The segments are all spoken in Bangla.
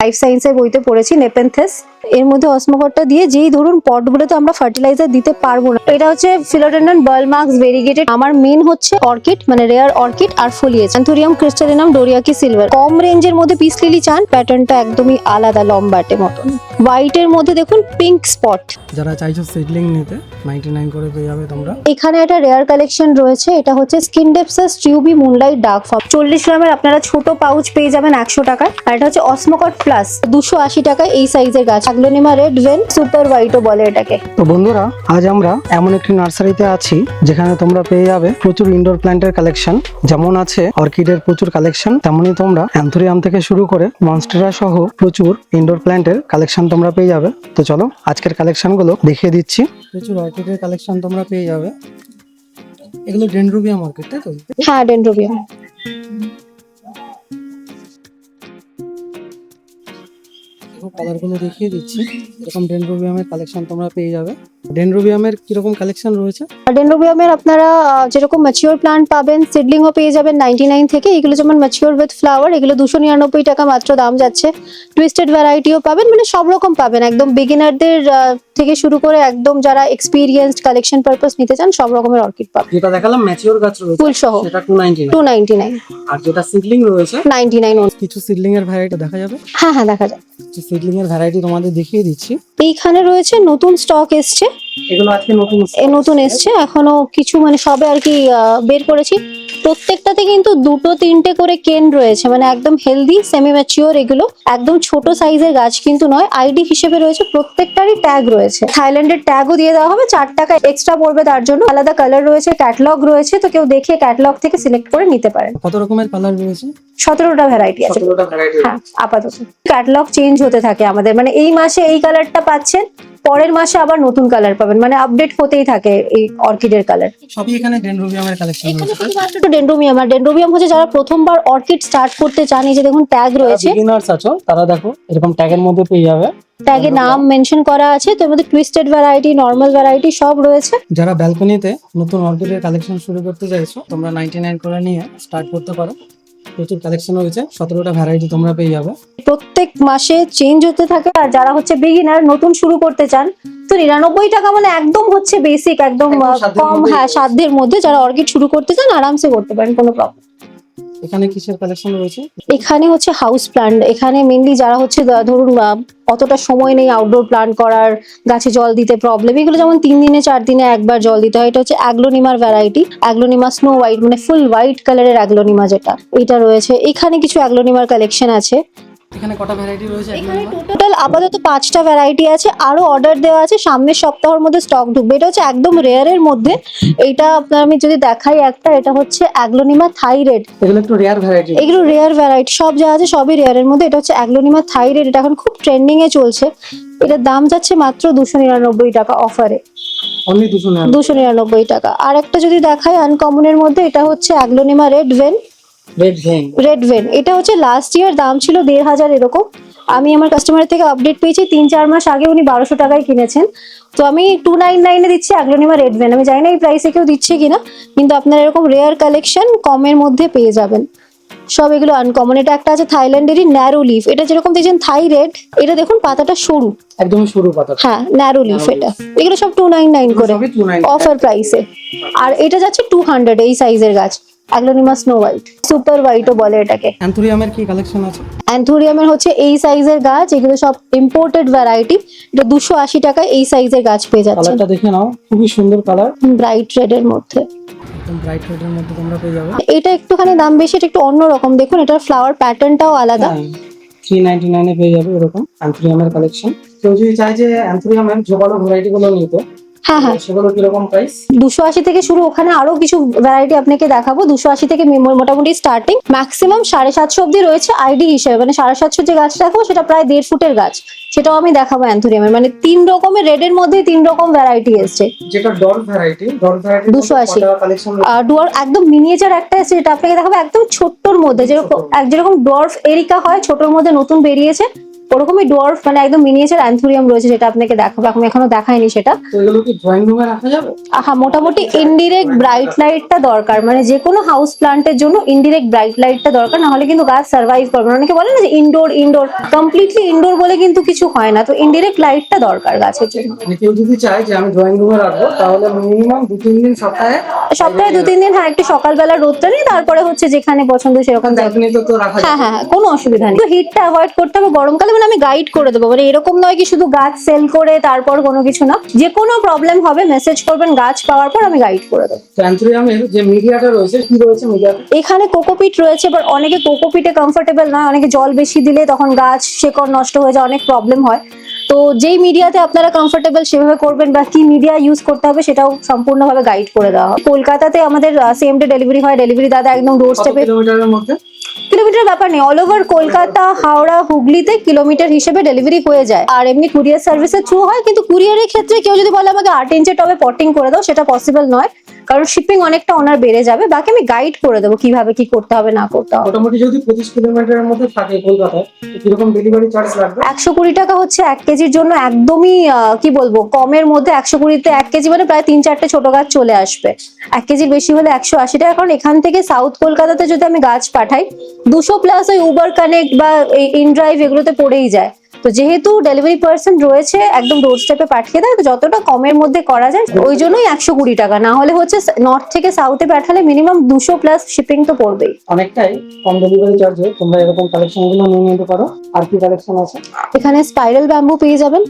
লাইফ সায়েন্সের বইতে পড়েছি নেপেনথেস এর মধ্যে অসমোকটটা দিয়ে যেই ধরুন পটগুলোতে আমরা ফার্টিলাইজার দিতে পারব না, এটা হচ্ছে ফিলোডেন্ডন বার্লমার্কস ভেরিগেটেড আমার মেন হচ্ছে অর্কিড মানে রেয়ার অর্কিড আর ফোলিয়েজ অ্যান্থুরিয়াম ক্রিস্টালিনাম ডোরিয়াকি সিলভার কম রেঞ্জের মধ্যে পিস লিলি চান প্যাটার্নটা একদমই আলাদা, লম্বাটে মতন। হোয়াইটের মধ্যে দেখুন পিঙ্ক স্পট যারা চাইছো সিডলিং নিতে নাইনটি নাইন করে পেয়ে যাবে তোমরা। এখানে একটা রেয়ার কালেকশন রয়েছে এটা হচ্ছে scindapsus treubii moonlight dark form চল্লিশ গ্রামের আপনারা ছোট পাউচ পেয়ে যাবেন একশো টাকায় আর এটা হচ্ছে অসমোকট প্লাস দুশো আশি টাকায় এই সাইজের গাছ। আগলোনিমা রেড ভেন সুপার হোয়াইটও বলে এটাকে। তো বন্ধুরা আজ আমরা এমন একটি নার্সারিতে আছি যেখানে তোমরা পেয়ে যাবে প্রচুর ইনডোর প্ল্যান্টের কালেকশন যেমন আছে অর্কিডের প্রচুর কালেকশন তেমনই তোমরা অ্যান্থোরিয়াম থেকে শুরু করে মনস্টেরা সহ প্রচুর ইনডোর প্ল্যান্টের কালেকশন তোমরা পেয়ে যাবে। তো চলো আজকের কালেকশনগুলো দেখিয়ে দিচ্ছি। প্রচুর অর্কিডের কালেকশন তোমরা পেয়ে যাবে। এগুলো ডেন্ড্রোবিয়া মার্কেট তাই তো? হ্যাঁ ডেন্ড্রোবিয়াম কালারগুলো দেখিয়ে দিচ্ছি। এরকম ডেনরুবিয়ামের কালেকশন তোমরা পেয়ে যাবে। ডেন্ড্রোবিয়ামের কীরকম কালেকশন রয়েছে? ডেন্ড্রোবিয়ামের আপনারা যেরকম ম্যাচিওর প্লান্ট পাবেন সিডলিংও পেয়ে যাবেন নাইনটি নাইন থেকে। এগুলো যেমন ম্যাচিওর উইথ ফ্লাওয়ার এগুলো দুশো নিরানব্বই টাকা মাত্র দাম যাচ্ছে। টুইস্টেড ভ্যারাইটিও পাবেন মানে সব রকম পাবেন। একদম বিগিনারদের থেকে শুরু করে একদম যারা এক্সপিরিয়েন্সড কালেকশন পারপাস নিতে চান সব রকমের অর্কিড পাবেন। যেটা দেখালাম ম্যাচিওর গাছ রয়েছে ফুল সহ সেটা two ninety two ninety nine আর যেটা সিডলিং রয়েছে? নাইনটি নাইন কিছু সিডলিং এর ভ্যারাইটি দেখা যাবে? হ্যাঁ হ্যাঁ দেখা যায় সিডলিং এর ভ্যারাইটি তোমাদের দেখিয়ে দিচ্ছি। এইখানে রয়েছে নতুন স্টক এসছে এগুলো আজকে নতুন এ নতুন এসছে এখনও কিছু মানে সবে আর কি আহ, বের করেছি। প্রত্যেকটাতে কিন্তু দুটো তিনটে করে কেন রয়েছে মানে একদম হেলদি সেমি ম্যাচিওর এগুলো। একদম ছোট সাইজের গাছ কিন্তু নয় আইডি হিসেবে রয়েছে প্রত্যেকটারই ট্যাগ রয়েছে। থাইল্যান্ডের ট্যাগও দিয়ে দেওয়া হবে চার টাকা এক্সট্রা পড়বে তার জন্য। আলাদা কালার রয়েছে ক্যাটলগ রয়েছে তো কেউ দেখে ক্যাটলগ থেকে সিলেক্ট করে নিতে পারেন। কত রকমের কালার রয়েছে? সতেরোটা ভ্যারাইটি আছে। হ্যাঁ আপাতত। ক্যাটলগ চেঞ্জ হতে থাকে আমাদের মানে এই মাসে এই কালারটা পাচ্ছেন পরের মাসে আবার নতুন কালার পাবেন মানে আপডেট হতেই থাকে এই অর্কিডের কালার সবই এখানে ডেন্ড্রোবিয়ামের কালেকশন রয়েছে। শুধুমাত্র ডেন্ড্রোমিয়াম আর ডেন্ড্রোমিয়াম হচ্ছে যারা প্রথমবার অর্কিড স্টার্ট করতে চান এই যে দেখুন ট্যাগ রয়েছে। বিগিনার্স আছো তারা দেখো এরকম ট্যাগের মধ্যে পেয়ে যাবে। ট্যাগে নাম মেনশন করা আছে তো এর মধ্যে টুইস্টেড ভ্যারাইটি নর্মাল ভ্যারাইটি সব রয়েছে। যারা ব্যালকনিতে নতুন অর্কিডের কালেকশন শুরু করতে চাইছো তোমরা নাইনটি নাইন করে নিয়ে স্টার্ট করতে পারো। প্রচুর কালেকশন রয়েছে। সতেরোটা ভ্যারাইটি তোমরা পেয়ে যাবে। প্রত্যেক মাসে চেঞ্জ হতে থাকে আর যারা হচ্ছে বিগিনার নতুন শুরু করতে চান তো নিরানব্বই টাকা মানে একদম হচ্ছে বেসিক একদম কম হ্যাঁ সাধ্যের মধ্যে যারা অর্কিড শুরু করতে চান আরামসে করতে পারেন কোনো প্রবলেম এখানে কিসের কালেকশন রয়েছে? এখানে হচ্ছে হাউস প্লান্ট এখানে মেনলি যারা হচ্ছে ধরুন অতটা সময় নেই আউটডোর প্ল্যান্ট করার, গাছে জল দিতে প্রবলেম এগুলো যেমন তিন দিনে, চার দিনে একবার জল দিতে হয়, এটা হচ্ছে অ্যাগ্লোনিমার ভ্যারাইটি অ্যাগ্লোনিমা স্নো হোয়াইট মানে ফুল হোয়াইট কালারের অ্যাগ্লোনিমা যেটা, এটা রয়েছে। এখানে কিছু অ্যাগ্লোনিমার কালেকশন আছে। এখানে কটা ভ্যারাইটি রয়েছে এখানে টোটাল আপাতত পাঁচটা ভ্যারাইটি আছে আরও অর্ডার দেওয়া আছে সামনের সপ্তাহের মধ্যে স্টক ঢুকবে। এটা হচ্ছে একদম রেয়ারের মধ্যে। এইটা আপনার আমি যদি দেখাই একটা এটা হচ্ছে অ্যাগ্লোনিমা থাইরেড এগুলো একটু রেয়ার ভ্যারাইটি এগুলো রেয়ার ভ্যারাইটি সব যা আছে সবই রেয়ারের মধ্যে। এটা হচ্ছে অ্যাগ্লোনিমা থাইরেড এটা এখন খুব ট্রেন্ডিং এ চলছে। এটার দাম যাচ্ছে মাত্র দুশো নিরানব্বই টাকা অফারে দুশো দুশো নিরানব্বই টাকা। আর একটা যদি দেখাই আনকমনের মধ্যে এটা হচ্ছে aglaonema red vein red vein এটা হচ্ছে লাস্ট ইয়ার দাম ছিল দেড় হাজার এরকম। আমি আমার কাস্টমারের থেকে আপডেট পেয়েছি তিন চার মাস আগে উনি বারোশো টাকায় কিনেছেন। তো আমি টু নাইন নাইনে দিচ্ছি অ্যাগ্লোনিমা রেড ভেন আমি জানি না এই প্রাইসে কেউ দিচ্ছে কিনা কিন্তু আপনারা এরকম রেয়ার কালেকশন কমের মধ্যে পেয়ে যাবেন। সব এগুলো আনকমন এটা একটা আছে থাইল্যান্ডেরই ন্যারো লিফ এটা যেরকম দেখছেন থাই রেড এটা দেখুন পাতাটা সরু। একদমই সরু পাতা। হ্যাঁ ন্যারো লিফ এটা। এগুলো সব টু নাইন নাইন করে অফার প্রাইসে আর এটা যাচ্ছে টু হান্ড্রেড এই সাইজের গাছ। অ্যাগ্লোনিমা স্নো হোয়াইট সুপার হোয়াইটও বলে এটাকে। অ্যান্থোরিয়ামের কি কালেকশন আছে? অ্যান্থোরিয়ামের হচ্ছে এই সাইজের গাছ এগুলো সব ইম্পোর্টেড ভ্যারাইটি এটা দুশো আশি টাকায় এই সাইজের গাছ পেয়ে যাচ্ছে কালারটা দেখে নাও খুবই সুন্দর কালার ব্রাইট রেড এর মধ্যে। একদম ব্রাইট রেডের মধ্যে তোমরা পেয়ে যাবে। এটা একটুখানি দাম বেশি এটা একটু অন্যরকম দেখুন এটার ফ্লাওয়ার প্যাটার্নটাও আলাদা। থ্রি নাইনটি নাইনে পেয়ে যাবে এরকম অ্যান্থোরিয়ামের কালেকশন কেউ যদি চায় যে অ্যান্থোরিয়ামের জোগালো ভ্যারাইটি গুলো নিতে হ্যাঁ হ্যাঁ। সেগুলো কীরকম প্রাইস দুশো আশি থেকে শুরু ওখানে আরও কিছু ভ্যারাইটি আপনাকে দেখাবো। দুশো আশি থেকে মোটামুটি স্টার্টিং ম্যাক্সিমাম সাড়ে সাতশো অব্দি রয়েছে আইডি হিসেবে। মানে সাড়ে সাতশো যে গাছ দেখাবো সেটা প্রায় দেড় ফুটের গাছ। সেটাও আমি দেখাবো অ্যান্থোরিয়ামের। মানে তিন রকমের রেডের মধ্যেই তিন রকম ভ্যারাইটি এসছে। যেটা doll variety doll variety 280 collection আর ডুয়ার একদম মিনিয়েচার একটা এসেছে যেটা আপনাকে দেখাবো একদম ছোট্টর মধ্যে। যেরকম এক- যেরকম ডোয়ার্ফ এরিকা হয় ছোটর মধ্যে নতুন বেরিয়েছে। ওরকমই ডোয়ার্ফ মানে একদম মিনিয়েচার অ্যান্থুরিয়াম রয়েছে যেটা আপনাকে দেখাবো। আমি এখনও দেখাইনি সেটা। হ্যাঁ মোটামুটি ইনডিরেক্ট ব্রাইট লাইটটা দরকার। মানে যে কোনো হাউস প্লান্টের জন্য ইনডিরেক্ট ব্রাইট লাইটটা দরকার না হলে কিন্তু গাছ সার্ভাইভ করবে অনেকে বলে না যে ইনডোর ইনডোর কমপ্লিটলি ইনডোর বলে কিন্তু কিছু হয় না। তো ইনডিরেক্ট লাইটটা দরকার গাছের জন্য। মানে কেউ যদি চায় যে আমি ড্রয়িং রুমে রাখব তাহলে মিনিমাম দু তিন দিন সপ্তাহে সপ্তাহে দু তিন দিন হ্যাঁ একটু সকালবেলা রোদটা নিয়ে তারপরে হচ্ছে যেখানে পছন্দ সেরকম হ্যাঁ হ্যাঁ হ্যাঁ কোনো অসুবিধা নেই। হিটটা অ্যাভয়েড করতে হবে। গরমকালে মানে আমি গাইড করে দেবো। মানে এরকম নয় কি শুধু গাছ সেল করে তারপর কোনো কিছু না। যে কোনো প্রবলেম হবে মেসেজ করবেন গাছ পাওয়ার পর আমি গাইড করে দেবো। তো যে মিডিয়াটা রয়েছে কি রয়েছে মিডিয়াটা এখানে কোকোপিট রয়েছে এবার অনেকে কোকোপিটে কমফোর্টেবল নয়। অনেকে জল বেশি দিলে তখন গাছ শেকড় নষ্ট হয়ে যায় অনেক প্রবলেম হয়। তো যেই মিডিয়াতে আপনারা কমফোর্টেবল সেভাবে করবেন বা কি মিডিয়া ইউজ করতে হবে সেটাও সম্পূর্ণভাবে গাইড করে দেওয়া হয় কলকাতাতে আমাদের সেম ডে ডেলিভারি হয়। ডেলিভারি দাদা একদম ডোর স্টেপে কিলোমিটারের মধ্যে? কিলোমিটার ব্যাপার নেই অল ওভার কলকাতা, হাওড়া, হুগলিতে কিলোমিটার হিসেবে ডেলিভারি হয়ে যায়। আর এমনি কুরিয়ার সার্ভিসের থ্রু হয়, কিন্তু কুরিয়ারের ক্ষেত্রে কেউ যদি বলে আমাকে আট ইঞ্চের টবে পটিং করে দাও, সেটা পসিবল নয়। কারণ শিপিং অনেকটা ওনার বেড়ে যাবে। বাকি আমি গাইড করে দেবো কীভাবে কি করতে হবে না করতে হবে। মোটামুটি যদি পঁচিশ কিলোমিটারের মধ্যে থাকে কলকাতায় কীরকম ডেলিভারি চার্জ লাগবে? একশো কুড়ি টাকা হচ্ছে এক কেজির জন্য একদমই আহ, কি বলব কমের মধ্যে একশো কুড়িতে এক কেজি মানে প্রায় তিন চারটে ছোট গাছ চলে আসবে। এক কেজির বেশি হলে একশো আশি টাকা। কারণ এখান থেকে সাউথ কলকাতাতে যদি আমি গাছ পাঠাই দুশো প্লাস ওই উবার কানেক্ট বা ইন ড্রাইভ এগুলোতে পড়েই যায়। তো যেহেতু ডেলিভারি পার্সন রয়েছে একদম ডোর স্টেপে পাঠিয়ে দেয় তো যতটা কমের মধ্যে করা যায় ওই জন্যই একশো কুড়ি টাকা। না হলে হচ্ছে নর্থ থেকে সাউথে পাঠালে মিনিমাম দুশো প্লাস শিপিং তো পড়বেই। অনেকটাই কম ডেলিভারি চার্জে তোমরা এরকম কালেকশনগুলো নিয়ে নিতে পারো। আর কি কালেকশন আছে? এখানে স্পাইরাল ব্যাম্বু পেয়ে যাবেন।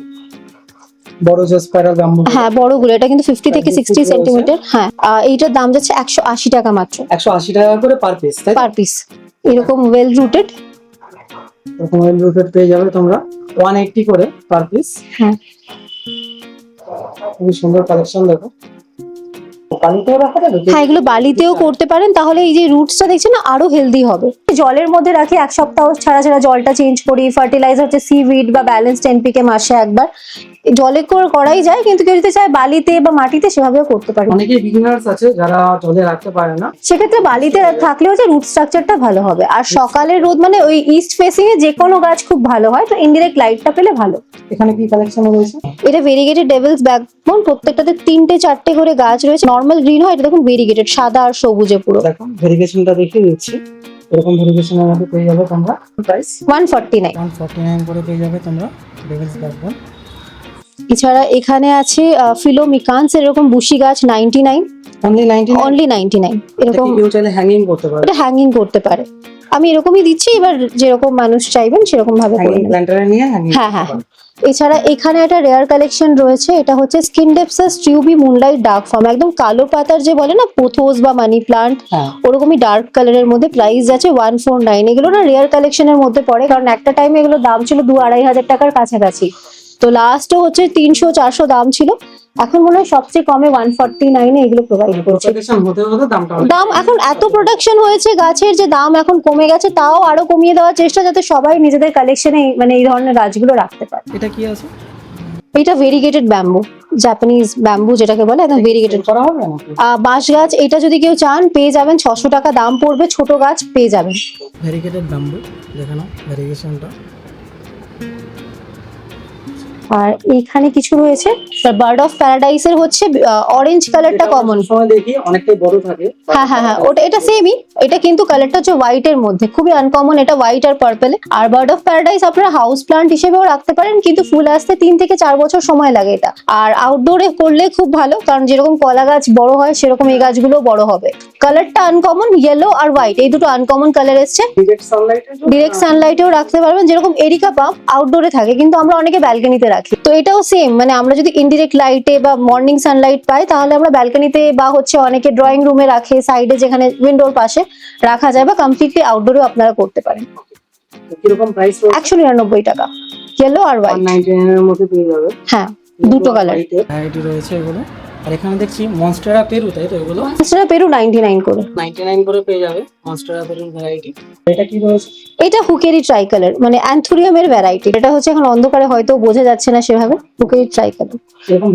বড় যে স্পাইরাল ব্যাম্বু হ্যাঁ বড়গুলো। এটা কিন্তু ফিফটি থেকে 50 সিক্সটি সেন্টিমিটার হ্যাঁ আহ, এইটার দাম যাচ্ছে একশো আশি টাকা মাত্র। একশো আশি টাকা করে পার পিস তাই পার পিস এরকম ওয়েল রুটেড এরকম অয়েল রুটেড পেয়ে যাবে তোমরা। ওয়ান এইটটি করে পার পিস হ্যাঁ। খুবই সুন্দর কালেকশন দেখো। হ্যাঁ এগুলো বালিতেও করতে পারেন। তাহলে এই যে রুটসটা দেখছেন না আরও হেলদি হবে। জলের মধ্যে রাখি এক সপ্তাহ ছাড়া ছাড়া জলটা চেঞ্জ করি। ফার্টিলাইজার হচ্ছে সিভিড বা ব্যালেন্স টেনপিকে মাসে একবার। জলে করে করাই যায় কিন্তু কেউ যদি চায় বালিতে বা মাটিতে সেভাবেও করতে পারে। অনেকে বিগিনার্স আছে যারা জলে রাখতে পারে না। সেক্ষেত্রে বালিতে থাকলেও যে রুট স্ট্রাকচারটা ভালো হবে। আর সকালের রোদ মানে ওই ইস্ট ফেসিং এ যে কোনো গাছ খুব ভালো হয় তো ইনডিরেক্ট লাইটটা পেলে ভালো। এখানে কি কালেকশন রয়েছে? এটা ভেরিগেটেড ডেভিলস ব্যাকবোন প্রত্যেকটাতে তিনটে চারটে করে গাছ রয়েছে। নর্মাল গ্রিন হয় এটা দেখুন ভেরিগেটেড সাদা আর সবুজে পুরো। দেখো ভেরিফিকেশনটা দেখিয়ে দিচ্ছি। এরকম ভেরিফিকেশনের মধ্যে পেয়ে যাবে তোমরা price one forty nine one forty nine করে পেয়ে যাবে তোমরা ডেভিলস ব্যাকবোন এছাড়া এখানে আছে ফিলোমিকান্স এরকম বুশি গাছ ninety nine only ninety only ninety nine এরকম কেউ চাইলে হ্যাঙ্গিং করতে পারে। এটা হ্যাঙ্গিং করতে পারে। আমি এরকমই দিচ্ছি এবার যেরকম মানুষ চাইবেন সেরকম ভাবে করে নেবেন। হ্যাঁ হ্যাঁ। এছাড়া এখানে একটা রেয়ার কালেকশন রয়েছে এটা হচ্ছে scindapsus treubii moonlight dark form একদম কালো পাতার যে বলে না পোথোস বা মানি প্লান্ট হ্যাঁ। ওরকমই ডার্ক কালারের মধ্যে প্রাইস আছে ওয়ান ফোর নাইন এগুলো না রেয়ার কালেকশনের মধ্যে পড়ে কারণ একটা টাইমে এগুলো দাম ছিল দু আড়াই হাজার টাকার কাছাকাছি। তো লাস্টও হচ্ছে তিনশো চারশো দাম ছিল। এখন মনে হয় সবচেয়ে কমে ওয়ান ফর্টি নাইনে এগুলো প্রোভাইড করছে প্রোটেকশন হতে হতে দামটা অনেক দাম এখন এত প্রোডাকশন হয়েছে গাছের যে দাম এখন কমে গেছে তাও আরও কমিয়ে দেওয়ার চেষ্টা যাতে সবাই নিজেদের কালেকশনে মানে এই ধরনের গাছগুলো রাখতে পারে। এটা কি আছে? এটা ভেরিগেটেড ব্যাম্বু জাপানিজ ব্যাম্বু যেটাকে বলে একদম ভেরিগেটেড করা হবে নাকি? বাঁশ গাছ এটা যদি কেউ চান পেয়ে যাবেন ছশো টাকা দাম পড়বে ছোট গাছ পেয়ে যাবেন। ভেরিকেটেড ব্যাম্বু দেখে নাও ভেরিগেশনটা আর এখানে কিছু রয়েছে? বার্ড অফ প্যারাডাইস এর হচ্ছে অরেঞ্জ কালারটা কমন দেখি অনেকটাই বড় থাকে। হ্যাঁ হ্যাঁ হ্যাঁ ওটা এটা সেমই এটা কিন্তু কালারটা হচ্ছে হোয়াইট এর মধ্যে। খুবই আনকমন এটা হোয়াইট আর পার্পেল আর বার্ড অফ প্যারাডাইস আপনারা হাউস প্লান্ট হিসেবেও রাখতে পারেন কিন্তু ফুল আসতে তিন থেকে চার বছর সময় লাগে এটা। আর আউটডোরে করলে খুব ভালো কারণ যেরকম কলা গাছ বড় হয় সেরকম এই গাছগুলো বড় হবে। কালারটা আনকমন ইয়েলো আর হোয়াইট এই দুটো আনকমন কালার এসছে। ডিরেক্ট সানলাইটেও রাখতে পারবেন যেরকম এরিকা পাম্প আউটডোরে থাকে কিন্তু আমরা অনেকে ব্যালকনিতে রাখি। তো এটাও সেম মানে আমরা যদি ইনডিরেক্ট লাইটে বা মর্নিং সানলাইট পাই তাহলে আমরা ব্যালকনিতে বা হচ্ছে অনেকে ড্রয়িং রুমে রাখে সাইডে যেখানে উইন্ডোর পাশে রাখা যায় বা কমপ্লিটলি আউটডোরেও আপনারা করতে পারেন। কীরকম প্রাইস একশো নিরানব্বই টাকা। ইয়েলো আর হোয়াইট মধ্যে পেয়ে যাবে হ্যাঁ দুটো কালার ভ্যারাইটি রয়েছে এগুলো। আর এখানে দেখছি মনস্টেরা পেরু তাই তো এগুলো? সেটা পেরু নাইনটি নাইন করে। 99 করে পেয়ে যাবে মনস্টেরা পেরুর ভ্যারাইটি এটা কি রয়েছে এটা হুকেরি ট্রাই কালার মানে অ্যান্থুরিয়ামের ভ্যারাইটি এটা হচ্ছে এখন অন্ধকারে হয়তো বোঝা যাচ্ছে না সেভাবে হুকেরি tricolour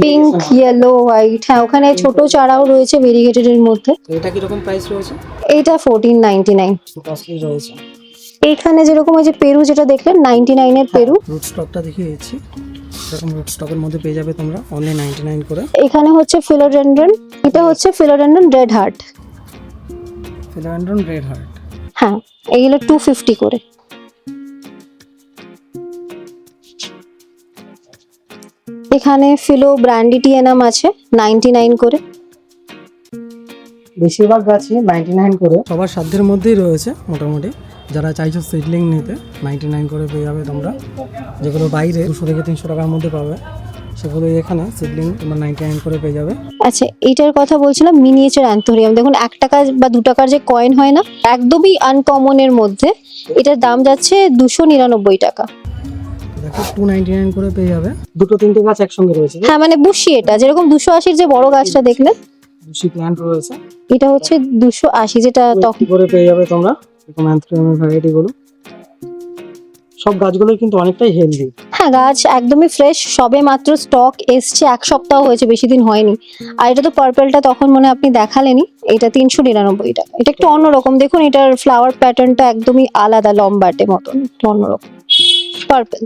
pink yellow white হ্যাঁ ওখানে ছোট চারাও রয়েছে ভেরিগেটেড এর মধ্যে। এটা কীরকম প্রাইস রয়েছে? নাইনটি নাইন কস্টলি রয়েছে। এইখানে যেরকম ওই যে পেরু যেটা দেখলেন নাইনটি নাইনের পেরু রুট স্টকটা দেখিয়ে দিচ্ছি। এরকম স্টকের মধ্যে পেয়ে যাবে তোমরা অনলি নাইনটি নাইন করে। এখানে হচ্ছে ফিলোডেন্ড্রন এটা হচ্ছে philodendron red heart philodendron red heart হ্যাঁ এইগুলো টু ফিফটি করে। এখানে ফিলো ব্র্যান্ডিটিয়ানাম আছে নাইনটি নাইন করে। বেশিরভাগ গাছই নাইনটি নাইন করে। সবার সাধ্যের মধ্যেই রয়েছে মোটামুটি। যারা চাইছো সিডলিং নিতে নাইনটি নাইন করে পেয়ে যাবে তোমরা। যেগুলো বাইরে দুশো থেকে তিনশো টাকার মধ্যে পাবে সেগুলো এখানে সিডলিং তোমরা নাইনটি নাইন করে পেয়ে যাবে। আচ্ছা এইটার কথা বলছিলাম মিনিয়েচার অ্যান্থোরিয়াম দেখুন এক টাকা বা দু টাকার যে কয়েন হয় না একদমই আনকমনের মধ্যে। এটার দাম যাচ্ছে দুশো নিরানব্বই টাকা। করে পেয়ে যাবে। দুটো তিনটে গাছ একসঙ্গে রয়েছে। হ্যাঁ মানে বুশি এটা। যেরকম দুশো আশির যে বড় গাছটা দেখলেন দুশি প্ল্যান্ট রয়েছে এটা হচ্ছে দুশো আশি যেটা তখন করে পেয়ে যাবে তোমরা? এরকম অ্যান্থ্রিয়ামের ভ্যারাইটি গুলো সব গাছগুলো কিন্তু অনেকটাই হেলদি হ্যাঁ গাছ একদমই ফ্রেশ সবে মাত্র স্টক এসছে এক সপ্তাহ হয়েছে বেশি দিন হয়নি। আর এটা তো পার্পলটা তখন মনে আপনি দেখালেনি এটা তিনশো নিরানব্বই টাকা। এটা একটু অন্যরকম দেখুন এটার ফ্লাওয়ার প্যাটার্নটা একদমই আলাদা লম্বাটে মতন একটু অন্যরকম। পার্পল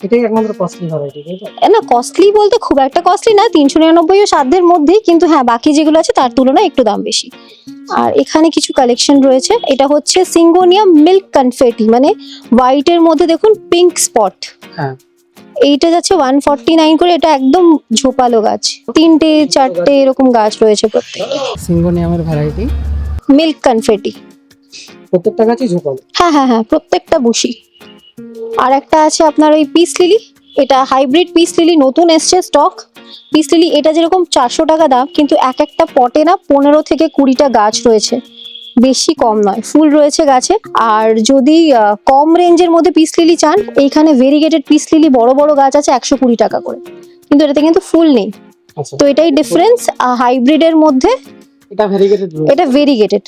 এটাই একমাত্র কস্টলি ভ্যারাইটি তাই না কস্টলি বলতে খুব একটা কস্টলি না তিনশো নিরানব্বই ও সাধ্যের মধ্যেই কিন্তু হ্যাঁ বাকি যেগুলো আছে তার তুলনায় একটু দাম বেশি। আর এখানে কিছু কালেকশন রয়েছে এটা হচ্ছে সিঙ্গোনিয়াম মিল্ক কনফেটি মানে হোয়াইটের মধ্যে দেখুন পিঙ্ক স্পট হ্যাঁ। এইটা যাচ্ছে ওয়ান ফর্টি নাইন করে এটা একদম ঝোপালো গাছ। তিনটে চারটে এরকম গাছ রয়েছে প্রত্যেক। সিঙ্গোনিয়ামের ভ্যারাইটি মিল্ক কনফেটি প্রত্যেকটা গাছই ঝোপালো? হ্যাঁ হ্যাঁ হ্যাঁ প্রত্যেকটা বুশি। আর একটা আছে আপনার ওই পিস লিলি। এটা হাইব্রিড পিস লিলি নতুন এসছে স্টক পিস লিলি এটা যেরকম চারশো টাকা দাম কিন্তু এক একটা পটে না পনেরো থেকে কুড়িটা গাছ রয়েছে। বেশি কম নয় ফুল রয়েছে গাছে। আর যদি কম রেঞ্জের মধ্যে পিস লিলি চান এইখানে ভেরিগেটেড পিস লিলি বড় বড় গাছ আছে একশো কুড়ি টাকা করে। কিন্তু এটাতে কিন্তু ফুল নেই। আচ্ছা। তো এটাই ডিফারেন্স হাইব্রিডের মধ্যে এটা ভেরিগেটেড এটা ভেরিগেটেড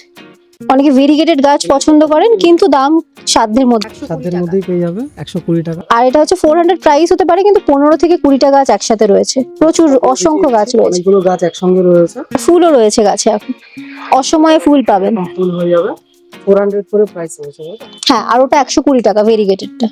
অনেকে ভেরিগেটেড গাছ পছন্দ করেন কিন্তু দাম সাধ্যের মধ্যে। সাধ্যের মধ্যেই পেয়ে যাবে একশো কুড়ি টাকা। আর এটা হচ্ছে ফোর হান্ড্রেড প্রাইস হতে পারে কিন্তু পনেরো থেকে কুড়িটা গাছ একসাথে রয়েছে। প্রচুর অসংখ্য গাছ রয়েছে। অনেকগুলো গাছ একসঙ্গে রয়েছে। ফুলও রয়েছে গাছে এখন। অসময়ে ফুল পাবেন। ফুল হয়ে যাবে। ফোর হান্ড্রেড করে প্রাইস হয়েছে হ্যাঁ আর ওটা একশো কুড়ি টাকা ভেরিগেটেডটা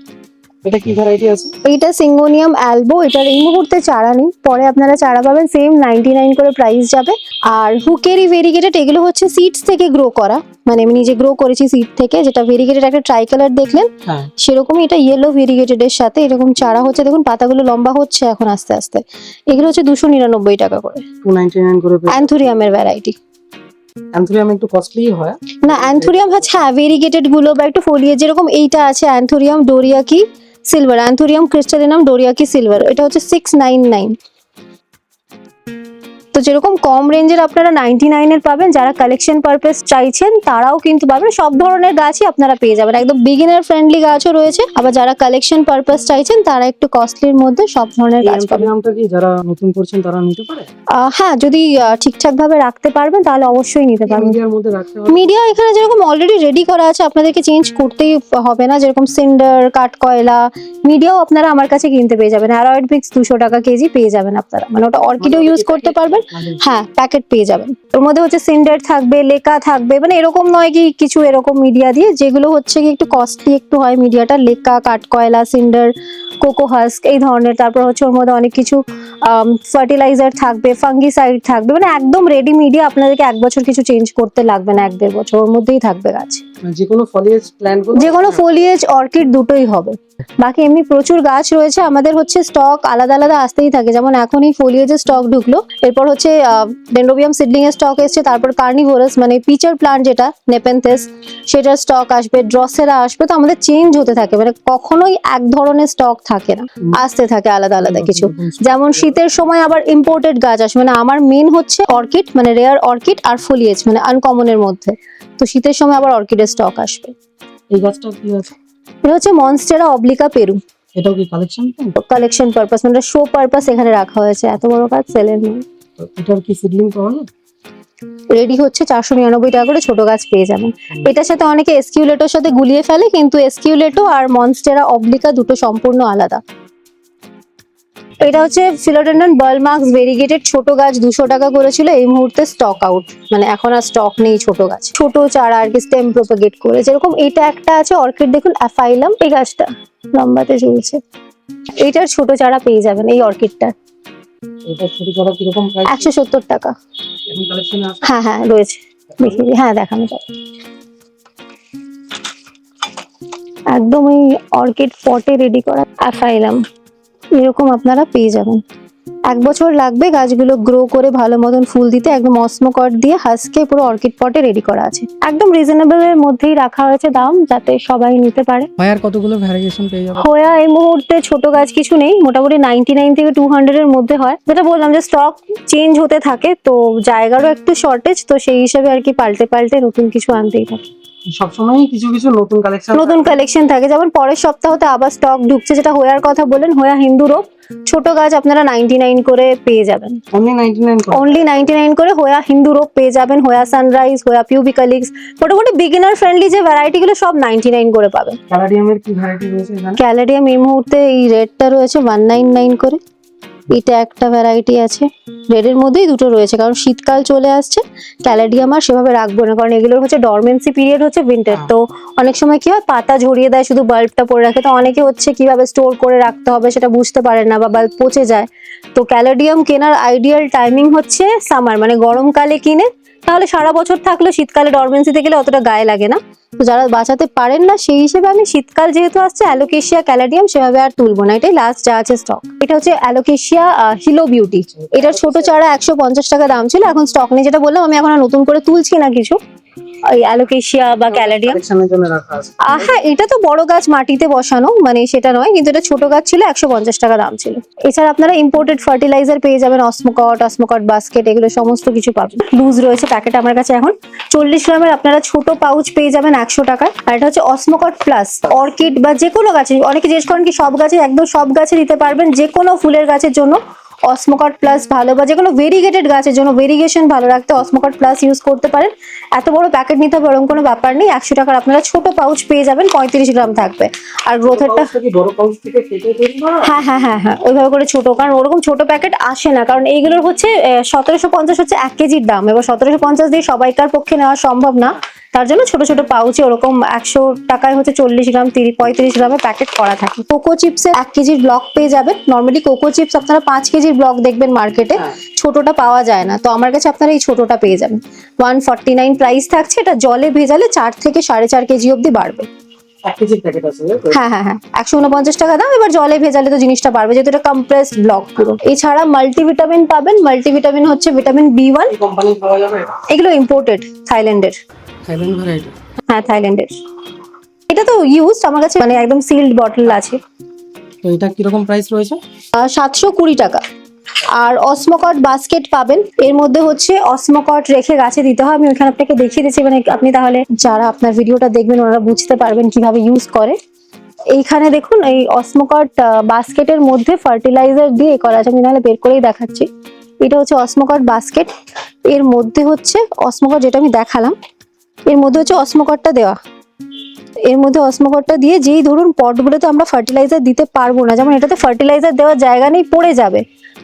এটা কি ভ্যারাইটি আছে? এইটা সিঙ্গোনিয়াম অ্যালবো এটার এই মুহূর্তে চারা নেই। পরে আপনারা চারা পাবেন সেম নাইনটি নাইন করে প্রাইস যাবে। আর হুকেরি ভেরিগেটেড এগুলো হচ্ছে সিডস থেকে গ্রো করা। মানে আমি নিজে গ্রো করেছি সিড থেকে যেটা ভেরিগেটেড একটা ট্রাই কালার দেখলেন হ্যাঁ। সেরকমই এটা ইয়েলো ভেরিগেটেড এর সাথে এরকম চারা হচ্ছে দেখুন পাতাগুলো লম্বা হচ্ছে এখন আস্তে আস্তে। এগুলো হচ্ছে দুশো নিরানব্বই টাকা করে। টু নাইনটি নাইন করে পেয়ে অ্যান্থুরিয়ামের ভ্যারাইটি অ্যান্থুরিয়াম একটু কস্টলি হয়। না অ্যান্থুরিয়াম হচ্ছে হ্যাঁ ভেরিগেটেডগুলো বা একটু ফোলিয়ে যেরকম এইটা আছে অ্যান্থুরিয়াম ডোরিয়াকি সিলভার অ্যান্থুরিয়াম ক্রিস্টালিনাম ডোরিয়াকি সিলভার এটা হচ্ছে সিক্স নাইন নাইন তো যেরকম কম রেঞ্জের আপনারা নাইনটি নাইনের পাবেন যারা কালেকশন পারপাস চাইছেন তারাও কিন্তু পাবেন। সব ধরনের গাছই আপনারা পেয়ে যাবেন। একদম বিগিনার ফ্রেন্ডলি গাছও রয়েছে আবার যারা কালেকশন পারপাস চাইছেন তারা একটু কস্টলির মধ্যে সব ধরনের গাছ পাবেন। যারা নতুন করছেন তারা নিতে পারে? হ্যাঁ যদি ঠিকঠাক ভাবে রাখতে পারবেন তাহলে অবশ্যই নিতে পারবেন। মিডিয়া এখানে যেরকম অলরেডি রেডি করা আছে আপনাদেরকে চেঞ্জ করতেই হবে না। যেরকম সিন্ডার কাঠ কয়লা মিডিয়াও আপনারা আমার কাছে কিনতে পেয়ে যাবেন। অ্যারয়েড মিক্স দুশো টাকা কেজি পেয়ে যাবেন আপনারা। মানে ওটা অর্কিডও ইউজ করতে পারবেন। মানে হ্যাঁ প্যাকেট পেয়ে যাবেন। ওর মধ্যে হচ্ছে সিন্ডার থাকবে লেকা থাকবে মানে এরকম নয় কি কিছু এরকম মিডিয়া দিয়ে যেগুলো হচ্ছে কি একটু কস্টলি একটু হয় মিডিয়াটা লেকা কাঠকয়লা সিন্ডার কোকো হাস্ক এই ধরনের। তারপর হচ্ছে ওর মধ্যে অনেক কিছু ফার্টিলাইজার থাকবে ফাঙ্গিসাইড থাকবে মানে একদম রেডি মিডিয়া আপনাদেরকে এক বছর কিছু চেঞ্জ করতে লাগবে না এক দেড় বছর। ওর মধ্যেই থাকবে গাছ। যে কোনো ফলিয়েজ প্ল্যান্ট যে কোনো ফোলিয়েজ অর্কিড দুটোই হবে। বাকি এমনি প্রচুর গাছ রয়েছে। আমাদের হচ্ছে স্টক আলাদা আলাদা আসতেই থাকে। যেমন এখনই ফোলিয়েজের স্টক ঢুকলো এরপর হচ্ছে ডেন্ডোবিয়াম সিডলিং এর স্টক এসছে তারপর কার্নিভোরাস মানে পিচার প্লান্ট যেটা নেপেন্থেস সেটার স্টক আসবে ড্রসেরা আসবে তো আমাদের চেঞ্জ হতে থাকে মানে কখনোই এক ধরনের স্টক থাকে না আসতে থাকে আলাদা আলাদা কিছু। যেমন শীতের সময় আবার ইম্পোর্টেড গাছ আসে মানে আমার মেন হচ্ছে অর্কিড মানে রেয়ার অর্কিড আর ফোলিয়েজ মানে আনকমনের মধ্যে। তো শীতের সময় আবার অর্কিডের স্টক আসবে। এই গাছটা কি আছে? এটা হচ্ছে মনস্টেরা অবলিকা পেরু এটাও কি কালেকশন কালেকশন পারপাস মানে শো পারপাস এখানে রাখা হয়েছে এত বড় কাজ সেলের নয়। এটার কি সিডলিং পাওয়া রেডি হচ্ছে চারশো নিরানব্বই টাকা করে ছোট গাছ পেয়ে যাবেন। এটার সাথে অনেকে এসকিউলেটোর সাথে গুলিয়ে ফেলে কিন্তু এসকিউলেটো আর মনস্টেরা অবলিকা দুটো সম্পূর্ণ আলাদা। এটা হচ্ছে ফিলোডেন্ডন বার্লমার্কস ভেরিগেটেড ছোট গাছ দুশো টাকা করেছিল। এই মুহূর্তে স্টক আউট মানে এখন আর স্টক নেই ছোট গাছ। ছোট চারা আর কি স্টেম প্রোপাগেট করে। যেরকম এটা একটা আছে অর্কিড দেখুন অ্যাফাইলাম এই গাছটা। লম্বাতে চলছে এইটার ছোট চারা পেয়ে যাবেন এই অর্কিডটার এটা ছোট ছোট কীরকম প্রাইস একশো সত্তর টাকা। এখন কালেকশন আছে হ্যাঁ হ্যাঁ রয়েছে। দেখি হ্যাঁ দেখানো যাবে একদম ওই অর্কিড পটে রেডি করা। অ্যাফাইলাম এরকম আপনারা পেয়ে যাবেন। এক বছর লাগবে গাছগুলো গ্রো করে ভালো মতন ফুল দিতে একদম অসমকট দিয়ে হাসকে পুরো অর্কিড পটে রেডি করা আছে। একদম রিজনেবল এর মধ্যেই রাখা হয়েছে দাম যাতে সবাই নিতে পারে। হায়ার কতগুলো ভ্যারিয়েশন পেয়ে যাবে? হোয়া এই মুহূর্তে ছোট গাছ কিছু নেই মোটামুটি নাইনটি নাইন থেকে টু হান্ড্রেড এর মধ্যে হয়। যেটা বললাম যে স্টক চেঞ্জ হতে থাকে তো জায়গারও একটু শর্টেজ তো সেই হিসাবে আর কি পাল্টে পাল্টে নতুন কিছু আনতেই থাকে। সবসময় কিছু কিছু নতুন কালেকশন নতুন কালেকশন থাকে। যেমন পরের সপ্তাহতে আবার স্টক ঢুকছে যেটা হোয়ার কথা বলেন হোয়া হিন্দু রোপ। ছোট গাছ আপনারা নাইনটি নাইন করে পেয়ে যাবেন। অনলি 99 করে? অনলি করে হোয়া হিন্দু রোপ পেয়ে যাবেন হোয়া সানরাইজ হোয়া পিউবিকালিক্স মোটামুটি বিগিনার ফ্রেন্ডলি যে ভ্যারাইটি গুলো সব নাইনটি নাইন করে পাবেন। ক্যালাডিয়ামের কি ভ্যারাইটি রয়েছে ক্যালাডিয়াম এই মুহূর্তে এই রেডটা রয়েছে ওয়ান নাইন নাইন করে। এটা একটা ভ্যারাইটি আছে। রেডের মধ্যেই দুটো রয়েছে কারণ শীতকাল চলে আসছে ক্যালাডিয়াম আর সেভাবে রাখব না কারণ এগুলোর হচ্ছে ডরমেন্সি পিরিয়ড হচ্ছে উইন্টার তো অনেক সময় কি হয় পাতা ঝরিয়ে দেয় শুধু বাল্বটা পরে রাখে তো অনেকে হচ্ছে কীভাবে স্টোর করে রাখতে হবে সেটা বুঝতে পারে না বা বাল্ব পচে যায়। তো ক্যালাডিয়াম কেনার আইডিয়াল টাইমিং হচ্ছে সামার মানে গরমকালে কিনে তাহলে সারা বছর থাকলে শীতকালে ডরমেন্সিতে গেলে অতটা গায়ে লাগে না। তো যারা বাঁচাতে পারেন না, সেই হিসেবে আমি শীতকাল যেহেতু আসছে অ্যালোকেশিয়া ক্যালাডিয়াম সেভাবে আর তুলবো না। এটাই লাস্ট যা আছে স্টক এটা হচ্ছে অ্যালোকেশিয়া হিলো বিউটি এটার ছোট চারা একশো পঞ্চাশ টাকা দাম ছিল। এখন স্টক নেই যেটা বললাম, আমি এখন নতুন করে তুলছি না কিছু। ওই অ্যালোকেশিয়া বা ক্যালাডিয়াম হ্যাঁ এটা তো বড় গাছ মাটিতে বসানো মানে সেটা নয় কিন্তু এটা ছোট গাছ ছিল একশো পঞ্চাশ টাকা দাম ছিল। এছাড়া আপনারা ইম্পোর্টেড ফার্টিলাইজার পেয়ে যাবেন অসমকট অসমকট বাস্কেট এগুলো সমস্ত কিছু পাবেন। লুজ রয়েছে প্যাকেট আমার কাছে এখন। চল্লিশ গ্রামের আপনারা ছোট পাউচ পেয়ে যাবেন একশো টাকায়। আর এটা হচ্ছে অসমকট প্লাস অর্কিড বা যে কোনো গাছে অনেকে জিজ্ঞেস করেন কি সব গাছে একদম সব গাছে দিতে পারবেন যে কোনো ফুলের গাছের জন্য। অসমকট প্লাস ভালো বা যে কোনো ভেরিগেটেড গাছের জন্য ভেরিগেশন ভালো রাখতে অসমকট প্লাস ইউজ করতে পারেন। এত বড় প্যাকেট নিতে হবে ওরকম কোনো ব্যাপার নেই। একশো টাকার আপনারা ছোট পাউচ পেয়ে যাবেন পঁয়ত্রিশ গ্রাম থাকবে। আর গ্রোথেরটা হ্যাঁ হ্যাঁ হ্যাঁ হ্যাঁ ওইভাবে করে ছোট কারণ ওরকম ছোট প্যাকেট আসে না। কারণ এইগুলোর হচ্ছে সতেরোশো পঞ্চাশ হচ্ছে এক কেজির দাম। এবার সতেরোশো পঞ্চাশ দিয়ে সবাইকার পক্ষে নেওয়া সম্ভব না। তার জন্য ছোট ছোট পাউচে ওরকম একশো টাকায় হচ্ছে চল্লিশ গ্রাম তিরিশ পঁয়ত্রিশ গ্রামের প্যাকেট করা থাকে। কোকো চিপসের এক কেজির ব্লক পেয়ে যাবেন। নর্মালি কোকো চিপস আপনারা পাঁচ কেজির ব্লক দেখবেন মার্কেটে হ্যাঁ। ছোটটা পাওয়া যায় না। তো আমার কাছে আপনারা এই ছোটটা পেয়ে যাবেন। ওয়ান ফর্টি নাইন প্রাইস থাকছে। এটা জলে ভেজালে চার থেকে সাড়ে চার কেজি অবধি বাড়বে। হ্যাঁ হ্যাঁ হ্যাঁ। একশো উনপঞ্চাশ টাকা দাম। এবার জলে ভেজালে তো জিনিসটা বাড়বে। যেহেতু এটা কম্প্রেসড ব্লক পুরো। এছাড়া মাল্টিভিটামিন পাবেন। মাল্টিভিটামিন হচ্ছে ভিটামিন বি ওয়ান এগুলো ইম্পোর্টেড থাইল্যান্ডের থাইল্যান্ড ভ্যারাইটি হ্যাঁ থাইল্যান্ডের। এটা তো ইউজ আমার কাছে মানে একদম সিল্ড বটল আছে। তো এটা কীরকম প্রাইস রয়েছে? সাতশো কুড়ি টাকা। আর অসমকট বাস্কেট পাবেন। এর মধ্যে হচ্ছে অসমকট রেখে গাছে দিতে হয়। আমি ওইখানে আপনাকে দেখিয়ে দিচ্ছি। মানে আপনি তাহলে যারা আপনার ভিডিওটা দেখবেন ওনারা বুঝতে পারবেন কীভাবে ইউজ করে। এইখানে দেখুন এই অসমকট বাস্কেটের মধ্যে ফার্টিলাইজার দিয়ে করা আছে আমি নাহলে বের করেই দেখাচ্ছি। এটা হচ্ছে অসমকট বাস্কেট এর মধ্যে হচ্ছে অসমকট যেটা আমি দেখালাম। এর মধ্যে হচ্ছে অসমকটটা দেওয়া। এর মধ্যে অসমকটটা দিয়ে যেই ধরুন পটগুলোতে আমরা ফার্টিলাইজার দিতে পারব না যেমন এটাতে ফার্টিলাইজার দেওয়ার জায়গা নেই পড়ে যাবে।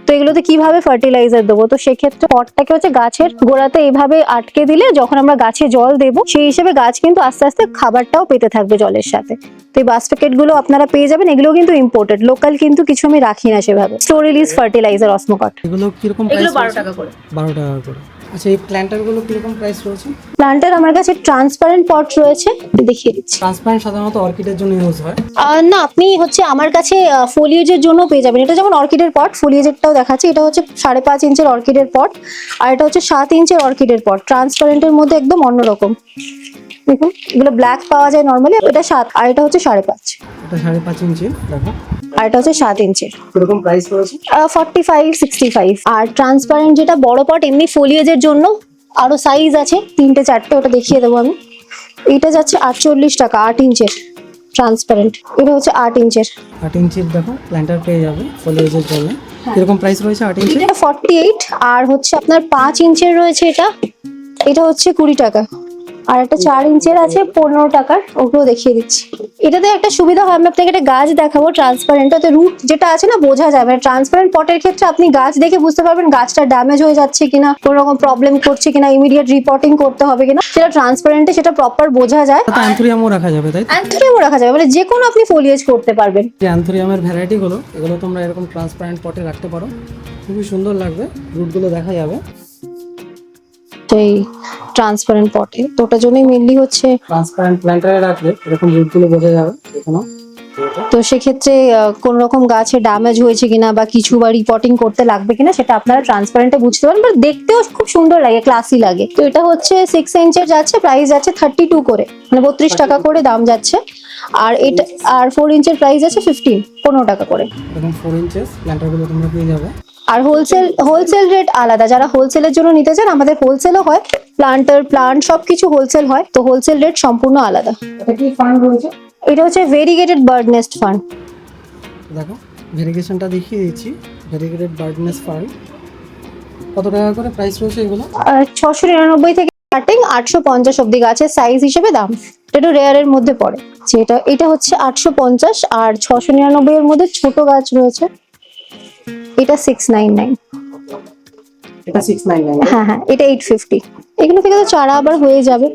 তো এগুলোতে কীভাবে ফার্টিলাইজার দেবো? তো সেক্ষেত্রে পটটাকে হচ্ছে গাছের গোড়াতে এইভাবে আটকে দিলে যখন আমরা গাছে জল দেবো সেই হিসেবে গাছ কিন্তু আস্তে আস্তে খাবারটাও পেতে থাকবে জলের সাথে। তো এই বাস প্যাকেটগুলো আপনারা পেয়ে যাবেন এগুলো কিন্তু ইম্পোর্টেড লোকাল কিন্তু কিছু আমি রাখি না সেভাবে। স্টোরিলিজ ফার্টিলাইজার অসমকট। এগুলো কীরকম এগুলো বারো টাকা করে। বারো টাকা করে। আচ্ছা এই প্ল্যান্টারগুলো কীরকম প্রাইস রয়েছে? প্ল্যান্টার আমার কাছে ট্রান্সপারেন্ট পট রয়েছে দেখিয়ে দিচ্ছি। ট্রান্সপারেন্ট সাধারণত অর্কিডের জন্য ইউজ হয়? না আপনি হচ্ছে আমার কাছে ফোলিয়েজের জন্য পেয়ে যাবেন। এটা যেমন অর্কিডের পট ফোলিয়েজেরটাও দেখাচ্ছে এটা হচ্ছে সাড়ে পাঁচ ইঞ্চের অর্কিডের পট আর এটা হচ্ছে সাত ইঞ্চের অর্কিডের পট ট্রান্সপারেন্টের মধ্যে একদম অন্যরকম। দেখুন এগুলো ব্ল্যাক পাওয়া যায় নর্মালি এটা সাত আর এটা হচ্ছে সাড়ে পাঁচ। এটা সাড়ে পাঁচ ইঞ্চি দেখো। আর এটা হচ্ছে সাত ইঞ্চের কীরকম প্রাইস রয়েছে ফর্টি ফাইভ সিক্সটি ফাইভ আর ট্রান্সপারেন্ট যেটা বড় পট এমনি ফোলিয়েজের জন্য আরও সাইজ আছে তিনটে চারটে ওটা দেখিয়ে দেবো আমি। এটা যাচ্ছে আটচল্লিশ টাকা আট ইঞ্চের ট্রান্সপারেন্ট এটা হচ্ছে আট ইঞ্চের। আট ইঞ্চির দেখো প্ল্যান্টার পেয়ে যাবে ফলিয়েজের জন্য। কীরকম প্রাইস রয়েছে আট ইঞ্চি এটা ফর্টি এইট আর হচ্ছে আপনার পাঁচ ইঞ্চের রয়েছে এটা। এটা হচ্ছে কুড়ি টাকা। আর একটা চার ইঞ্চের আছে পনেরো টাকার ওগুলো দেখিয়ে দিচ্ছি। এটাতে একটা সুবিধা হয় আমি আপনাকে একটা গাছ দেখাবো ট্রান্সপারেন্ট ওতে রুট যেটা আছে না বোঝা যায়। মানে ট্রান্সপারেন্ট পটের ক্ষেত্রে আপনি গাছ দেখে বুঝতে পারবেন গাছটা ড্যামেজ হয়ে যাচ্ছে কিনা কোনো রকম প্রবলেম করছে কিনা ইমিডিয়েট রিপোর্টিং করতে হবে কিনা। সেটা ট্রান্সপারেন্টে সেটা প্রপার বোঝা যায়। অ্যান্থোরিয়ামও রাখা যাবে তাই? অ্যান্থোরিয়ামও রাখা যাবে মানে যে কোনো আপনি ফোলিয়েজ করতে পারবেন। যে অ্যান্থোরিয়ামের ভ্যারাইটিগুলো এগুলো তোমরা এরকম ট্রান্সপারেন্ট পটে রাখতে পারো। খুবই সুন্দর লাগবে রুটগুলো দেখা যাবে। সেই ট্রান্সপারেন্ট পটে তো ওটার জন্যই মেনলি হচ্ছে ট্রান্সপারেন্ট প্ল্যান্টারে রাখলে এরকম রুটগুলো বোঝা যাবে দেখুন তো সেক্ষেত্রে কোন রকম গাছে ড্যামেজ হয়েছে কিনা বা কিছু বা রিপোর্টিং করতে লাগবে কিনা সেটা আপনারা ট্রান্সপারেন্টে বুঝতে পারেন বাট দেখতেও খুব সুন্দর লাগে ক্লাসি লাগে। তো এটা হচ্ছে সিক্স ইঞ্চের যাচ্ছে প্রাইস যাচ্ছে থার্টি টু করে। মানে বত্রিশ টাকা করে দাম যাচ্ছে। আর এটা আর ফোর ইঞ্চের প্রাইস আছে ফিফটিন পনেরো টাকা করে। এরকম ফোর ইঞ্চেস প্ল্যান্টারগুলো তোমরা পেয়ে যাবে। আর হোলসেল হোলসেল রেট আলাদা। যারা হোলসেলের জন্য নিতে চান আমাদের হোলসেলও হয়। প্লান্টার প্লান্ট সবকিছু হোলসেল হয়। তো হোলসেল রেট সম্পূর্ণ আলাদা। এটা ফান্ড এটা হচ্ছে ভেরিগেটেড বার্ড নেস্ট ফান্ড দেখো ভেরিগেশনটা দেখিয়ে দিচ্ছি। ভেরিগেটেড বার্ডনেস ফান্ড কত টাকা করে প্রাইস রয়েছে এগুলো? ছশো নিরানব্বই থেকে স্টার্টিং আটশো পঞ্চাশ অব্দি গাছের সাইজ হিসেবে দাম। এটা রেয়ারের মধ্যে পড়ে। যেটা এটা হচ্ছে আটশো পঞ্চাশ আর ছশো নিরানব্বই এর মধ্যে ছোট গাছ রয়েছে। এটা সিক্স নাইন নাইন এটা সিক্স নাইন নাইন হ্যাঁ হ্যাঁ এটা এইট ফিফটি এগুলো থেকে তো চারা আবার হয়ে যাবে।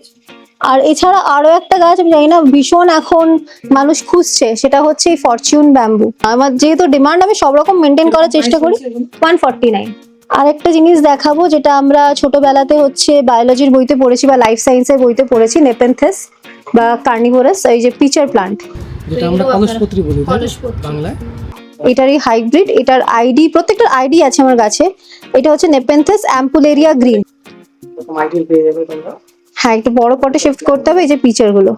আর এছাড়া আরও একটা গাছ আমি জানি না ভীষণ এখন মানুষ খুঁজছে সেটা হচ্ছে এই ফরচুন ব্যাম্বু আমার যেহেতু ডিমান্ড আমি সব রকম মেনটেন করার চেষ্টা করি। ওয়ান ফর্টি নাইন আরেকটা জিনিস দেখাবো যেটা আমরা ছোটবেলাতে হচ্ছে বায়োলজির বইতে পড়েছি বা লাইফ সায়েন্সের বইতে পড়েছি নেপেনথেস বা কার্নিভোরাস এই যে পিচার প্লান্ট যেটা আমরা কলসপত্রী বলি বাংলায়। এটারই হাইব্রিড এটার আইডি প্রত্যেকটার আইডি আছে আমার কাছে। এটা হচ্ছে নেপেনথেস অ্যাম্পুলেরিয়া গ্রিন এরকম আইডিয়াল পেয়ে যাবে তোমরা। হ্যাঁ একটু বড় পটে শিফট করতে হবে এই যে পিচারগুলো।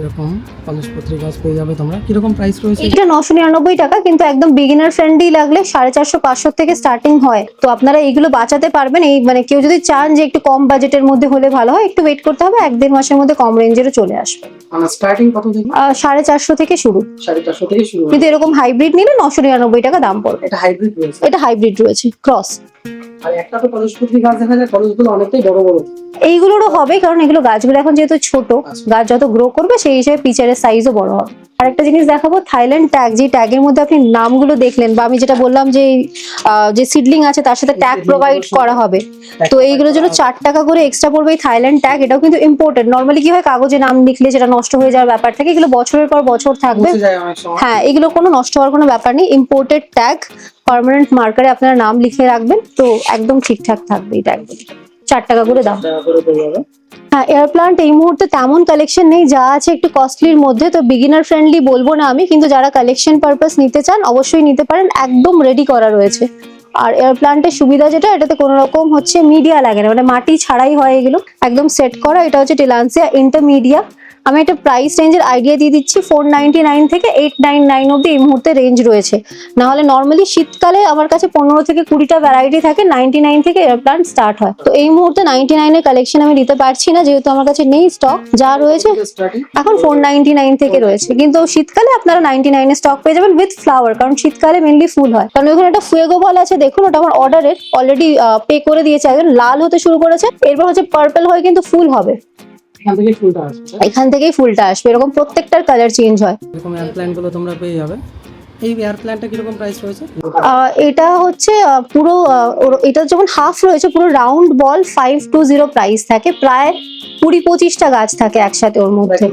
এরকম কলসপত্রী গাছ পেয়ে যাবে তোমরা। কীরকম প্রাইস রয়েছে? এটা নশো নিরানব্বই টাকা কিন্তু একদম বিগিনার ফ্রেন্ডলি লাগলে সাড়ে চারশো পাঁচশো থেকে স্টার্টিং হয়। তো আপনারা এইগুলো বাঁচাতে পারবেন এই মানে কেউ যদি চান যে একটু কম বাজেটের মধ্যে হলে ভালো হয় একটু ওয়েট করতে হবে এক দেড় মাসের মধ্যে কম রেঞ্জেরও চলে আসবে। স্টার্টিং কত থেকে? আহ, সাড়ে চারশো থেকে শুরু। সাড়ে চারশো থেকে শুরু কিন্তু এরকম হাইব্রিড নিলে নশো নিরানব্বই টাকা দাম পড়বে। এটা হাইব্রিড রয়েছে। এটা হাইব্রিড রয়েছে ক্রস আর একটা তো কলসপত্রী গাছ দেখা যায় কলসগুলো অনেকটাই বড় বড়। এইগুলোরও হবে কারণ এগুলো গাছগুলো এখন যেহেতু ছোট আচ্ছা। গাছ যত গ্রো করবে সেই হিসেবে পিচারের সাইজও বড় হবে। আর একটা জিনিস দেখাবো থাইল্যান্ড ট্যাগ যে ট্যাগের মধ্যে আপনি নামগুলো দেখলেন বা আমি যেটা বললাম যে যে সিডলিং আছে তার সাথে ট্যাগ প্রোভাইড করা হবে। তো এইগুলোর জন্য চার টাকা করে এক্সট্রা পড়বে এই থাইল্যান্ড ট্যাগ এটাও কিন্তু ইম্পোর্টেড নর্মালি কি হয় কাগজে নাম লিখলে যেটা নষ্ট হয়ে যাওয়ার ব্যাপার থাকে এগুলো বছরের পর বছর থাকবে। হ্যাঁ এগুলো কোনো নষ্ট হওয়ার কোনো ব্যাপার নেই। ইম্পোর্টেড ট্যাগ পার্মানেন্ট মার্কারে আপনারা নাম লিখে রাখবেন তো একদম ঠিকঠাক থাকবে এই ট্যাগগুলো চার টাকা করে দাম। হ্যাঁ এয়ার প্লান্ট এই মুহূর্তে তেমন কালেকশন নেই যা আছে একটু কস্টলির মধ্যে তো বিগিনার ফ্রেন্ডলি বলব না আমি কিন্তু যারা কালেকশন পারপাস নিতে চান অবশ্যই নিতে পারেন একদম রেডি করা রয়েছে। আর এয়ার প্লান্টের সুবিধা যেটা এটাতে কোনো রকম হচ্ছে মিডিয়া লাগে না মানে মাটি ছাড়াই হয় এগুলো একদম সেট করা এটা হচ্ছে টিলান্সিয়া ইন্টারমিডিয়া আমি একটা প্রাইস রেঞ্জের আইডিয়া দিয়ে দিচ্ছি ফোর নাইনটি নাইন থেকে এইট নাইন নাইন অব্দি এই মুহূর্তে রেঞ্জ রয়েছে। না হলে নর্মালি শীতকালে আমার কাছে পনেরো থেকে কুড়িটা ভ্যারাইটি থাকে নাইনটি নাইন থেকে এয়ার প্লান্ট স্টার্ট হয়। তো এই মুহূর্তে নাইনটি নাইনের কালেকশন আমি দিতে পারছি না যেহেতু আমার কাছে নেই স্টক যা রয়েছে এখন ফোর নাইনটি নাইন থেকে রয়েছে। কিন্তু শীতকালে আপনারা নাইনটি নাইনের স্টক পেয়ে যাবেন উইথ ফ্লাওয়ার কারণ শীতকালে মেনলি ফুল হয়। কারণ ওখানে একটা ফুয়েগো বল আছে দেখুন ওটা আমার অর্ডারের অলরেডি পে করে দিয়েছে একজন লাল হতে শুরু করেছে। এরপর হচ্ছে পার্পল হয়ে কিন্তু ফুল হবে। এখান থেকে ফুলটা আসবে। এখান থেকেই ফুলটা আসবে এরকম প্রত্যেকটার কালার চেঞ্জ হয়। এরকম এয়ার প্ল্যান্টগুলো তোমরা পেয়ে যাবে। এই এয়ার প্ল্যান্টটা কীরকম প্রাইস রয়েছে? এটা হচ্ছে পুরো এটা যখন হাফ রয়েছে পুরো round ball five two zero price থাকে। প্রায় কুড়ি পঁচিশটা গাছ থাকে একসাথে ওর মধ্যে।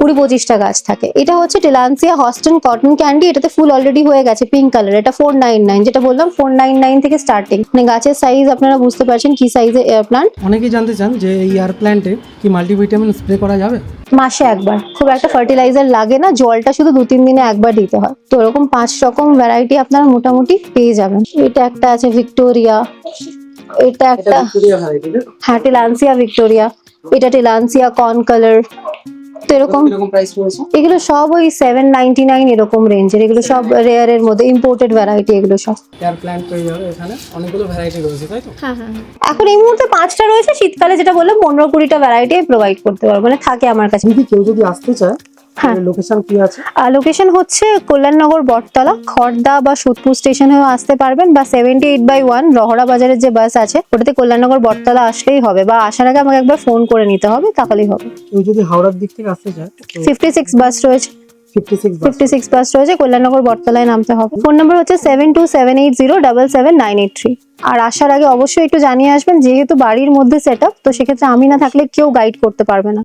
কুড়ি পঁচিশটা গাছ। থাকে। এটা হচ্ছে টিলান্সিয়া হস্টন কটন ক্যান্ডি। এটাতে ফুল অলরেডি হয়ে গেছে পিঙ্ক কালার এটা ফোর নাইন নাইন যেটা বললাম ফোর নাইন নাইন থেকে স্টার্টিং মানে গাছের সাইজ আপনারা বুঝতে পারছেন কি সাইজের এয়ার প্লান্ট অনেকেই জানতে চান যে এই এয়ার প্ল্যান্টে কি মাল্টিভিটামিন স্প্রে করা যাবে? মাসে একবার। খুব একটা ফার্টিলাইজার লাগে না জলটা শুধু দু তিন দিনে একবার দিতে হয়। তো এরকম পাঁচ রকম ভ্যারাইটি আপনারা মোটামুটি পেয়ে যাবেন। এটা একটা আছে ভিক্টোরিয়া এটা এটা একটা হ্যাঁ টিলান্সিয়া ভিক্টোরিয়া এটা টেলান্সিয়া কর্ন কালার তো এরকম? এগুলো সব ওই সেভেন নাইনটি নাইন এরকম রেঞ্জের এগুলো সব রেয়ারের মধ্যে ইম্পোর্টেড ভ্যারাইটি এগুলো সব। প্ল্যান্ট পেয়ে যাবে এখানে। অনেকগুলো ভ্যারাইটি রয়েছে তাই তো? এখন এই মুহূর্তে পাঁচটা রয়েছে। শীতকালে যেটা বললাম পনেরো কুড়িটা ভ্যারাইটি প্রোভাইড করতে পারব। মানে থাকে আমার কাছে। কেউ যদি আসতে চায় হ্যাঁ। লোকেশন কি আছে? লোকেশন হচ্ছে কল্যাণনগর বটতলা খড়দা বা সুতপুর স্টেশন হয়েও আসতে পারবেন বা seventy eight by one Rahara বাজারের যে বাস আছে ওটাতে কল্যাণনগর বটতলা আসলেই হবে বা আসার আগে আমাকে একবার ফোন করে নিতে হবে তাহলেই হবে। কেউ যদি হাওড়ার দিক থেকে আসতে চায় ফিফটি সিক্স বাস রয়েছে। Fifty six fifty six bus রয়েছে কল্যাণনগর বটতলায় নামতে হবে। ফোন নাম্বার হচ্ছে seven two seven eight zero double seven nine eight three আর আসার আগে অবশ্যই একটু জানিয়ে আসবেন যেহেতু বাড়ির মধ্যে সেট তো সেক্ষেত্রে আমি না থাকলে কেউ গাইড করতে পারবে না।